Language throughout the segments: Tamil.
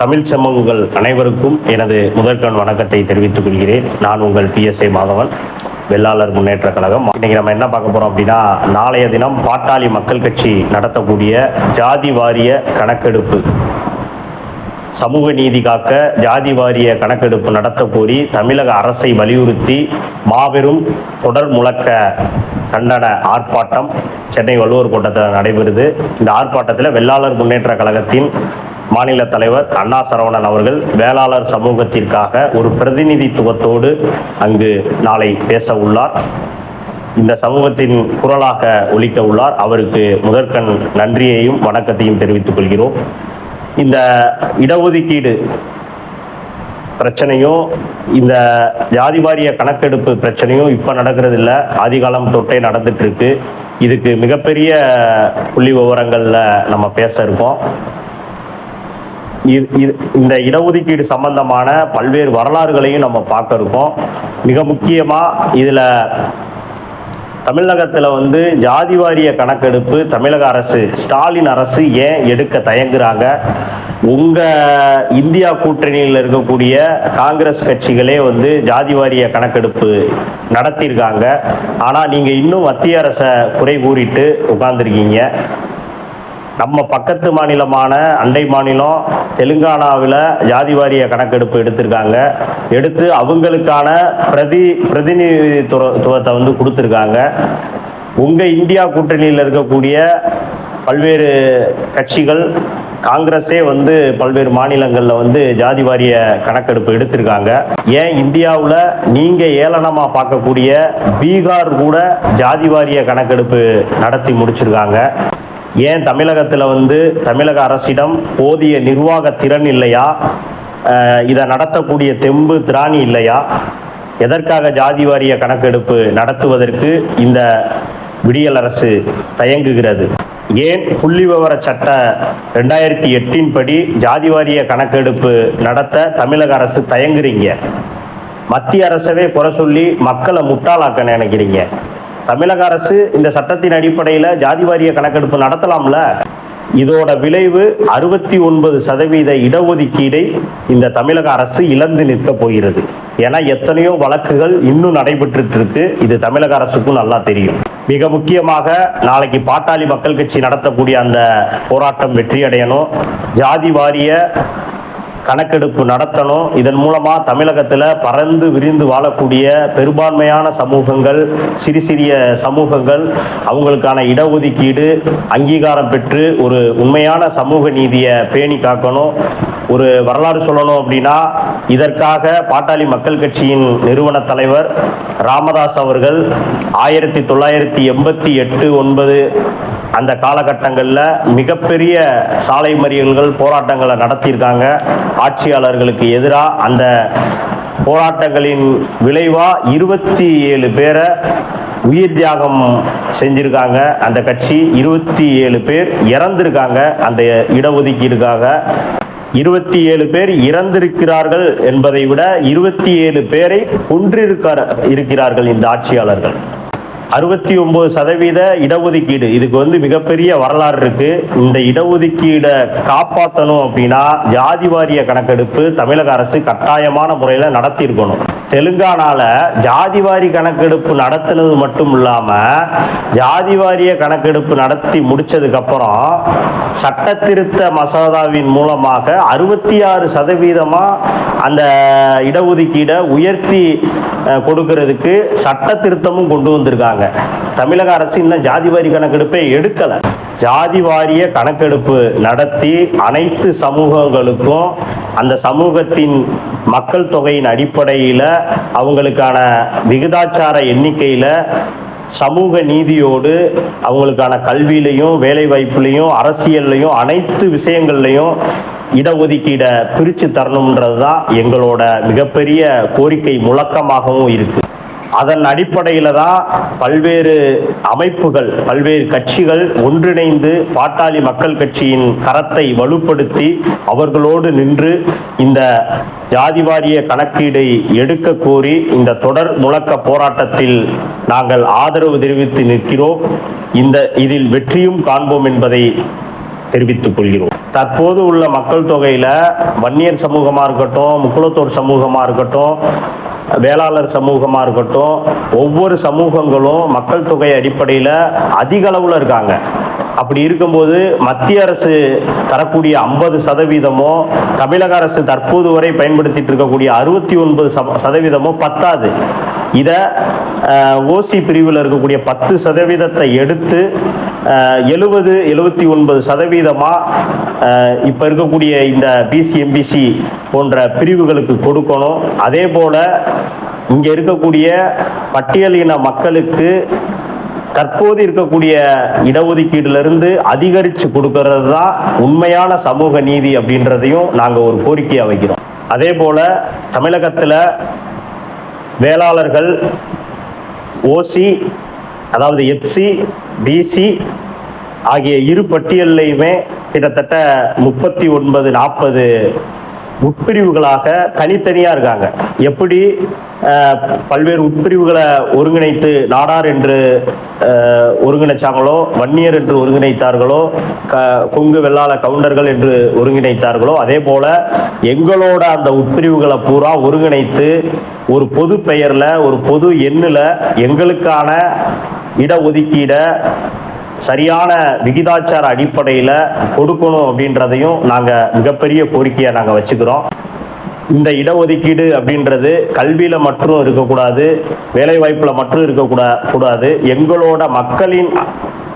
தமிழ் சமூகங்கள் அனைவருக்கும் எனது முதற்கண் வணக்கத்தை தெரிவித்துக் கொள்கிறேன். நான் உங்கள் பிஎஸ்ஏ மாதவன் வெள்ளாளர் முன்னேற்ற கழகம். இன்னைக்கு நம்ம என்ன பார்க்க போறோம் அப்படின்னா நாளைய தினம் பாட்டாளி மக்கள் கட்சி நடத்தக்கூடிய ஜாதி வாரிய கணக்கெடுப்பு. சமூக நீதி காக்க ஜாதி வாரிய கணக்கெடுப்பு நடத்த கோரி தமிழக அரசை வலியுறுத்தி மாபெரும் தொடர் முழக்க கண்டன ஆர்ப்பாட்டம் சென்னை வள்ளுவர் கோட்டத்தில் நடைபெறுது. இந்த ஆர்ப்பாட்டத்தில் வெள்ளாளர் முன்னேற்ற கழகத்தின் மாநில தலைவர் அண்ணா சரவணன் அவர்கள் வேளாளர் சமூகத்திற்காக ஒரு பிரதிநிதித்துவத்தோடு அங்கு நாளை பேச உள்ளார். இந்த சமூகத்தின் குரலாக ஒழிக்க உள்ளார். அவருக்கு முதற்கண் நன்றியையும் வணக்கத்தையும் தெரிவித்துக் கொள்கிறோம். இந்த இடஒதுக்கீடு பிரச்சனையும் இந்த ஜாதி வாரிய கணக்கெடுப்பு பிரச்சனையும் இப்போ நடக்கிறது இல்லை ஆதிகாலம் தொட்டே நடந்துட்டு இருக்கு. இதுக்கு மிகப்பெரிய புள்ளி விவரங்களில் நம்ம பேச இருக்கோம். இது இது இந்த இடஒதுக்கீடு சம்பந்தமான பல்வேறு வரலாறுகளையும் நம்ம பார்க்க இருக்கோம் மிக முக்கியமாக இதில் தமிழகத்தில் வந்து ஜாதி வாரிய கணக்கெடுப்பு தமிழக அரசு ஸ்டாலின் அரசு ஏன் எடுக்க தயங்குறாங்க? உங்கள் இந்தியா கூட்டணியில் இருக்கக்கூடிய காங்கிரஸ் கட்சிகளே வந்து ஜாதி வாரிய கணக்கெடுப்பு நடத்தியிருக்காங்க. ஆனால் நீங்கள் இன்னும் மத்திய அரசை குறை கூறிட்டு உட்கார்ந்துருக்கீங்க. நம்ம பக்கத்து மாநிலமான அண்டை மாநிலம் தெலுங்கானாவில் ஜாதி வாரிய கணக்கெடுப்பு எடுத்திருக்காங்க. எடுத்து அவங்களுக்கான பிரதி பிரதிநிதித்துவத்தை வந்து கொடுத்துருக்காங்க. உங்கள் இந்தியா கூட்டணியில் இருக்கக்கூடிய பல்வேறு கட்சிகள் காங்கிரஸே வந்து பல்வேறு மாநிலங்களில் வந்து ஜாதி வாரிய கணக்கெடுப்பு எடுத்திருக்காங்க. ஏன் இந்தியாவில் நீங்கள் ஏளனமாக பார்க்கக்கூடிய பீகார் கூட ஜாதி வாரிய கணக்கெடுப்பு நடத்தி முடிச்சிருக்காங்க. ஏன் தமிழகத்தில் வந்து தமிழக அரசிடம் போதிய நிர்வாக திறன் இல்லையா? இதை நடத்தக்கூடிய தெம்பு திராணி இல்லையா? எதற்காக ஜாதி வாரிய கணக்கெடுப்பு நடத்துவதற்கு இந்த விடியல் அரசு தயங்குகிறது? ஏன் புள்ளி விவர சட்ட ரெண்டாயிரத்தி எட்டின் படி ஜாதி வாரிய கணக்கெடுப்பு நடத்த தமிழக அரசு தயங்குறீங்க? மத்திய அரசவே குறை சொல்லி மக்களை முட்டாளாக்க நினைக்கிறீங்க. தமிழக அரசு இந்த சட்டத்தின் அடிப்படையில் ஜாதி வாரிய கணக்கெடுப்பு நடத்தலாம்ல? இதோட விளைவு அறுபத்தி ஒன்பது சதவீத இடஒதுக்கீடை இந்த தமிழக அரசு இழந்து நிற்க போகிறது. ஏன்னா எத்தனையோ வழக்குகள் இன்னும் நடைபெற்றுட்டு இருக்கு இது தமிழக அரசுக்கும் நல்லா தெரியும். மிக முக்கியமாக நாளைக்கு பாட்டாளி மக்கள் கட்சி நடத்தக்கூடிய அந்த போராட்டம் வெற்றியடையணும். ஜாதி வாரிய கணக்கெடுப்பு நடத்தணும். இதன் மூலமாக தமிழகத்தில் பறந்து விரிந்து வாழக்கூடிய பெரும்பான்மையான சமூகங்கள் சிறு சிறிய சமூகங்கள் அவங்களுக்கான இடஒதுக்கீடு அங்கீகாரம் பெற்று ஒரு உண்மையான சமூக நீதியை பேணி காக்கணும். ஒரு வரலாறு சொல்லணும் அப்படின்னா இதற்காக பாட்டாளி மக்கள் கட்சியின் நிறுவன தலைவர் ராமதாஸ் அவர்கள் ஆயிரத்தி தொள்ளாயிரத்தி எண்பத்தி எட்டு ஒன்பது அந்த காலகட்டங்களில் மிகப்பெரிய சாலை மறியல்கள் போராட்டங்களை நடத்தியிருக்காங்க. ஆட்சியாளர்களுக்கு எதிராக அந்த போராட்டங்களின் விளைவாக இருபத்தி ஏழு பேரை உயிர் தியாகம் செஞ்சிருக்காங்க. அந்த கட்சி இருபத்தி ஏழு பேர் இறந்திருக்காங்க. அந்த இடஒதுக்கீடுக்காக இருபத்தி ஏழு பேர் இறந்திருக்கிறார்கள் என்பதை விட இருபத்தி ஏழு பேரை கொன்றிருக்க இருக்கிறார்கள் இந்த ஆட்சியாளர்கள். அறுபத்தி ஒன்பது சதவீத இடஒதுக்கீடு. இதுக்கு வந்து மிகப்பெரிய வரலாறு இருக்கு. இந்த இடஒதுக்கீடை காப்பாற்றணும் அப்படின்னா ஜாதி வாரிய கணக்கெடுப்பு தமிழக அரசு கட்டாயமான முறையில் நடத்தியிருக்கணும். தெலுங்கானால ஜாதி வாரி கணக்கெடுப்பு நடத்தினது மட்டும் இல்லாம ஜாதி வாரிய கணக்கெடுப்பு நடத்தி முடிச்சதுக்கு அப்புறம் சட்ட திருத்த மசோதாவின் மூலமாக அறுபத்தி ஆறு சதவீதமா அந்த இடஒதுக்கீடை உயர்த்தி கொடுக்கறதுக்கு சட்ட திருத்தமும் கொண்டு வந்திருக்காங்க. தமிழக அரசு இன்னும் ஜாதி வாரி கணக்கெடுப்பை எடுக்கலை. ஜாதி வாரிய கணக்கெடுப்பு நடத்தி அனைத்து சமூகங்களுக்கும் அந்த சமூகத்தின் மக்கள் தொகையின் அடிப்படையில் அவங்களுக்கான விகிதாச்சார எண்ணிக்கையில் சமூக நீதியோடு அவங்களுக்கான கல்வியிலையும் வேலை வாய்ப்புலையும் அரசியல்லையும் அனைத்து விஷயங்கள்லையும் இடஒதுக்கீடை பிரித்து தரணுன்றது தான் எங்களோட மிகப்பெரிய கோரிக்கை முழக்கமாகவும் இருக்கு. அதன் அடிப்படையில் தான் பல்வேறு அமைப்புகள் பல்வேறு கட்சிகள் ஒன்றிணைந்து பாட்டாளி மக்கள் கட்சியின் கரத்தை வலுப்படுத்தி அவர்களோடு நின்று இந்த ஜாதி வாரிய கணக்கீடை எடுக்க கோரி இந்த தொடர் முழக்க போராட்டத்தில் நாங்கள் ஆதரவு தெரிவித்து நிற்கிறோம். இந்த இதில் வெற்றியும் காண்போம் என்பதை தெரிவித்துக் கொள்கிறோம். தற்போது உள்ள மக்கள் தொகையில் வன்னியர் சமூகமாக இருக்கட்டும் முக்குளத்தோர் சமூகமாக இருக்கட்டும் வேளாளர் சமூகமாக இருக்கட்டும் ஒவ்வொரு சமூகங்களும் மக்கள் தொகை அடிப்படையில் அதிக அளவில் இருக்காங்க. அப்படி இருக்கும்போது மத்திய அரசு தரக்கூடிய ஐம்பது சதவீதமோ தமிழக அரசு தற்போது வரை பயன்படுத்திட்டு இருக்கக்கூடிய அறுபத்தி ஒன்பது சதவீதமோ பத்தாது. இதை ஓசி பிரிவில் இருக்கக்கூடிய பத்து சதவீதத்தை எடுத்து எழுபது எழுபத்தி ஒன்பது சதவீதமாக இப்போ இருக்கக்கூடிய இந்த பிசி எம்பிசி போன்ற பிரிவுகளுக்கு கொடுக்கணும். அதே போல் இங்கே இருக்கக்கூடிய பட்டியலின மக்களுக்கு தற்போது இருக்கக்கூடிய இடஒதுக்கீடுலேருந்து அதிகரித்து கொடுக்கறது தான் உண்மையான சமூக நீதி அப்படின்றதையும் நாங்கள் ஒரு கோரிக்கையாக வைக்கிறோம். அதே போல் தமிழகத்தில் வேளாளர்கள் ஓசி அதாவது எஃப்சி பிசி ஆகிய இரு பட்டியல்லையுமே கிட்டத்தட்ட முப்பத்தி ஒன்பது நாற்பது உட்பிரிவுகளாக தனித்தனியாக இருக்காங்க. எப்படி பல்வேறு உட்பிரிவுகளை ஒருங்கிணைத்து நாடார் என்று ஒருங்கிணைச்சாங்களோ வன்னியர் என்று ஒருங்கிணைத்தார்களோ க கொங்கு வெள்ளாள கவுண்டர்கள் என்று ஒருங்கிணைத்தார்களோ அதே போல் எங்களோட அந்த உட்பிரிவுகளை பூரா ஒருங்கிணைத்து ஒரு பொது பெயரில் ஒரு பொது எண்ணில் எங்களுக்கான இடஒதுக்கீடை சரியான விகிதாச்சார அடிப்படையில் கொடுக்கணும் அப்படின்றதையும் நாங்கள் மிகப்பெரிய கோரிக்கையை நாங்கள் வச்சுக்கிறோம். இந்த இடஒதுக்கீடு அப்படின்றது கல்வியில் மட்டும் இருக்கக்கூடாது வேலைவாய்ப்பில் மட்டும் இருக்கக்கூடா கூடாது. எங்களோட மக்களின்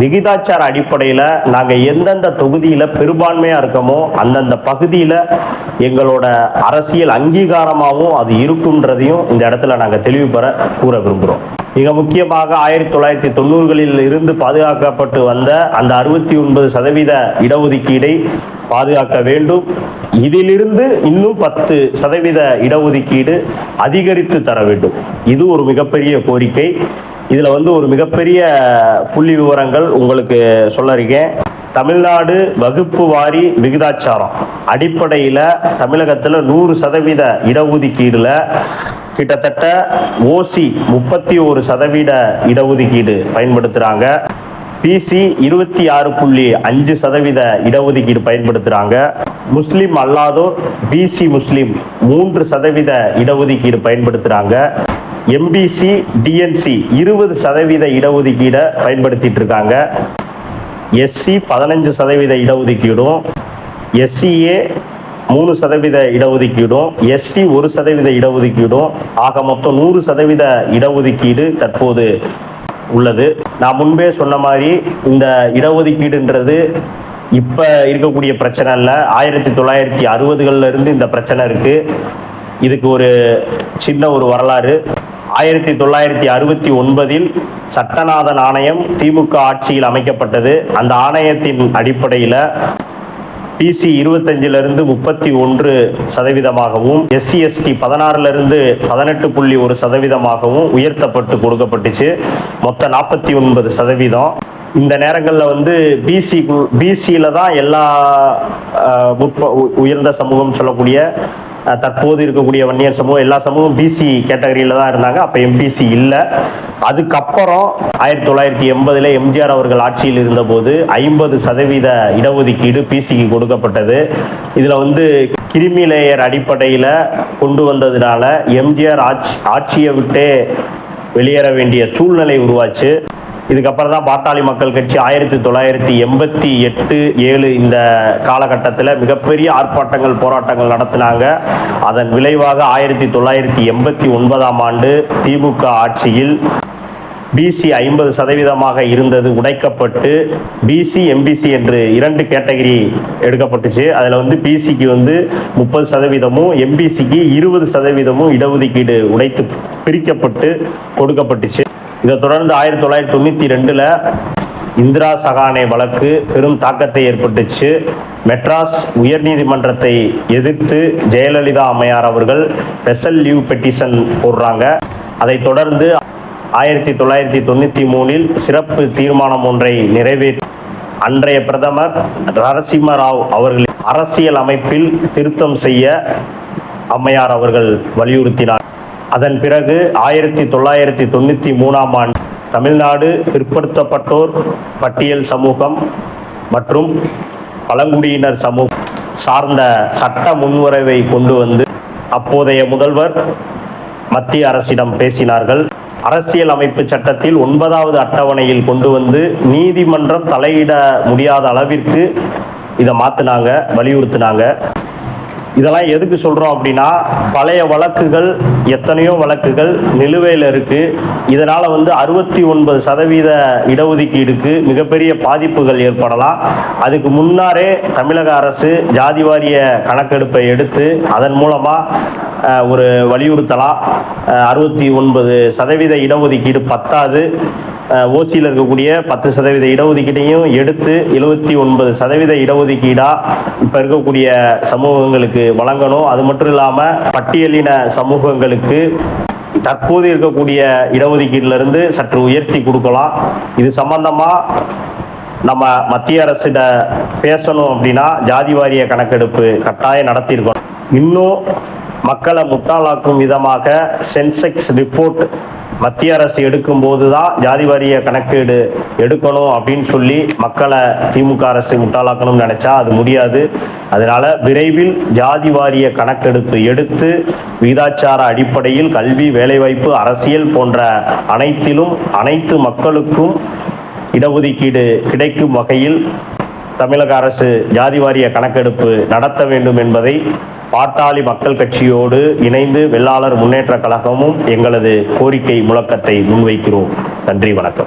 விகிதாச்சார அடிப்படையில் நாங்கள் எந்தெந்த தொகுதியில் பெரும்பான்மையாக இருக்கோமோ அந்தந்த பகுதியில் எங்களோட அரசியல் அங்கீகாரமாகவும் அது இருக்குன்றதையும் இந்த இடத்துல நாங்கள் தெளிவு பெற கூற விரும்புகிறோம் மிக முக்கியமாக ஆயிரத்தி தொள்ளாயிரத்தி தொண்ணூறுகளில் இருந்து பாதுகாக்கப்பட்டு வந்த அந்த அறுபத்தி ஒன்பது சதவீத இடஒதுக்கீடை பாதுகாக்க வேண்டும். இதிலிருந்து இன்னும் பத்து சதவீத இடஒதுக்கீடு அதிகரித்து தர வேண்டும். இது ஒரு மிகப்பெரிய கோரிக்கை. இதில் வந்து ஒரு மிகப்பெரிய புள்ளி விவரங்கள் உங்களுக்கு சொல்ல இருக்கேன் தமிழ்நாடு வகுப்பு வாரி விகிதாச்சாரம். அடிப்படையில் தமிழகத்தில் நூறு சதவீத இடஒதுக்கீடில் கிட்டத்தட்ட ஓசி முப்பத்தி ஒரு சதவீத இடஒதுக்கீடு பயன்படுத்துகிறாங்க பிசி இருபத்தி ஆறு புள்ளி அஞ்சு சதவீத இடஒதுக்கீடு பயன்படுத்துகிறாங்க முஸ்லீம் அல்லாதோர் பிசி முஸ்லீம் மூன்று சதவீத இடஒதுக்கீடு பயன்படுத்துகிறாங்க எம்பிசி டிஎன்சி இருபது சதவீத இடஒதுக்கீடை பயன்படுத்திட்டு இருக்காங்க எஸ்சி பதினஞ்சு சதவீத இடஒதுக்கீடும் எஸ்சிஏ மூணு சதவீத இடஒதுக்கீடும் எஸ்டி ஒரு சதவீத இடஒதுக்கீடும். ஆக மொத்தம் நூறு சதவீத இடஒதுக்கீடு தற்போது உள்ளது. நான் முன்பே சொன்ன மாதிரி இந்த இடஒதுக்கீடுன்றது இப்போ இருக்கக்கூடிய பிரச்சனை இல்லை ஆயிரத்தி தொள்ளாயிரத்தி அறுபதுகள்ல இருந்து இந்த பிரச்சனை இருக்கு. இதுக்கு ஒரு சின்ன ஒரு வரலாறு. ஆயிரத்தி தொள்ளாயிரத்தி அறுபத்தி ஒன்பதில் சட்டநாதன் ஆணையம் திமுக ஆட்சியில் அமைக்கப்பட்டது. அந்த ஆணையத்தின் அடிப்படையில் பிசி இருபத்தஞ்சிலிருந்து முப்பத்தி ஒன்று சதவீதமாகவும் எஸ்சி எஸ்டி பதினாறுலேருந்து பதினெட்டு புள்ளி ஒரு சதவீதமாகவும் உயர்த்தப்பட்டு கொடுக்கப்பட்டுச்சு. மொத்தம் நாற்பத்தி ஒன்பது சதவீதம். இந்த நேரங்களில் வந்து பிசி பிசியில் தான் எல்லா உயர்ந்த சமூகம் சொல்லக்கூடிய தற்போது இருக்கக்கூடிய வன்னியர் சமூகம் எல்லா சமூகம் பிசி கேட்டகரியில் தான் இருந்தாங்க. அப்போ எம்பிசி இல்லை. அதுக்கப்புறம் ஆயிரத்தி தொள்ளாயிரத்தி எண்பதில் எம்ஜிஆர் அவர்கள் ஆட்சியில் இருந்தபோது ஐம்பது சதவீத இடஒதுக்கீடு பிசிக்கு கொடுக்கப்பட்டது. இதில் வந்து கிரிமி லேயர் அடிப்படையில் கொண்டு வந்ததுனால எம்ஜிஆர் ஆட்சி ஆட்சியை விட்டே வெளியேற வேண்டிய சூழ்நிலை உருவாச்சு. இதுக்கப்புறம் தான் பாட்டாளி மக்கள் கட்சி ஆயிரத்தி தொள்ளாயிரத்தி எண்பத்தி எட்டு ஏழு இந்த காலகட்டத்தில் மிகப்பெரிய ஆர்ப்பாட்டங்கள் போராட்டங்கள் நடத்தினாங்க. அதன் விளைவாக ஆயிரத்தி தொள்ளாயிரத்தி எண்பத்தி ஒன்பதாம் ஆண்டு திமுக ஆட்சியில் பிசி ஐம்பது சதவீதமாக இருந்தது உடைக்கப்பட்டு பிசி எம்பிசி என்று இரண்டு கேட்டகரி எடுக்கப்பட்டுச்சு. அதில் வந்து பிசிக்கு வந்து முப்பது சதவீதமும் எம்பிசிக்கு இருபது சதவீதமும் இடஒதுக்கீடு உடைத்து பிரிக்கப்பட்டு கொடுக்கப்பட்டுச்சு. இதை தொடர்ந்து ஆயிரத்தி தொள்ளாயிரத்தி தொண்ணூற்றி ரெண்டில் இந்திரா சகானே வழக்கு பெரும் தாக்கத்தை ஏற்பட்டுச்சு. மெட்ராஸ் உயர்நீதிமன்றத்தை எதிர்த்து ஜெயலலிதா அம்மையார் அவர்கள் ஸ்பெஷல் லீவ் பெட்டிஷன் போடுறாங்க. அதை தொடர்ந்து ஆயிரத்தி தொள்ளாயிரத்தி தொண்ணூற்றி மூணில் சிறப்பு தீர்மானம் ஒன்றை நிறைவேற்றி அன்றைய பிரதமர் நரசிம்ம ராவ் அவர்களின் அரசியல் அமைப்பில் திருத்தம் செய்ய அம்மையார் அவர்கள் வலியுறுத்தினார். அதன் பிறகு ஆயிரத்தி தொள்ளாயிரத்தி தொண்ணூற்றி மூணாம் ஆண்டு தமிழ்நாடு பிற்படுத்தப்பட்டோர் பட்டியல் சமூகம் மற்றும் பழங்குடியினர் சமூகம் சார்ந்த சட்ட முன்வரைவை கொண்டு வந்து அப்போதைய முதல்வர் மத்திய அரசிடம் பேசினார்கள். அரசியல் அமைப்பு சட்டத்தில் ஒன்பதாவது அட்டவணையில் கொண்டு வந்து நீதிமன்றம் தலையிட முடியாத அளவிற்கு இதை மாற்றினாங்க வலியுறுத்தினாங்க. இதெல்லாம் எதுக்கு சொல்கிறோம் அப்படின்னா பழைய வழக்குகள் எத்தனையோ வழக்குகள் நிலுவையில் இருக்குது இதனால் வந்து அறுபத்தி ஒன்பது சதவீத இடஒதுக்கீடுக்கு மிகப்பெரிய பாதிப்புகள் ஏற்படலாம். அதுக்கு முன்னாரே தமிழக அரசு ஜாதி வாரிய கணக்கெடுப்பை எடுத்து அதன் மூலமாக ஒரு வலியுறுத்தலாம். அறுபத்தி ஒன்பது சதவீத இடஒதுக்கீடு பத்தாது. ஓசியில் இருக்கக்கூடிய பத்து சதவீத இடஒதுக்கீட்டையும் எடுத்து எழுபத்தி ஒன்பது சதவீத இடஒதுக்கீடாக இப்போ இருக்கக்கூடிய சமூகங்களுக்கு வழங்கணும். அது மட்டும் இல்லாமல் பட்டியலின சமூகங்களுக்கு தற்போது இருக்கக்கூடிய இடஒதுக்கீட்டிலிருந்து சற்று உயர்த்தி கொடுக்கலாம். இது சம்பந்தமாக நம்ம மத்திய அரசிட பேசணும் அப்படின்னா ஜாதி வாரிய கணக்கெடுப்பு கட்டாயம் நடத்தியிருக்கணும். இன்னும் மக்களை முட்டாளாக்கும் விதமாக சென்செக்ஸ் ரிப்போர்ட் மத்திய அரசு எடுக்கும் போது தான் ஜாதி வாரிய கணக்கீடு எடுக்கணும் அப்படின்னு சொல்லி மக்களை திமுக அரசு முட்டாளாக்கணும்னு நினைச்சா அது முடியாது. அதனால விரைவில் ஜாதி வாரிய கணக்கெடுப்பு எடுத்து விகிதாச்சார அடிப்படையில் கல்வி வேலைவாய்ப்பு அரசியல் போன்ற அனைத்திலும் அனைத்து மக்களுக்கும் இடஒதுக்கீடு கிடைக்கும் வகையில் தமிழக அரசு ஜாதி வாரிய கணக்கெடுப்பு நடத்த வேண்டும் என்பதை பாட்டாளி மக்கள் கட்சியோடு இணைந்து வெள்ளாளர் முன்னேற்ற கழகமும் எங்களது கோரிக்கை முழக்கத்தை முன்வைக்கிறோம். நன்றி வணக்கம்.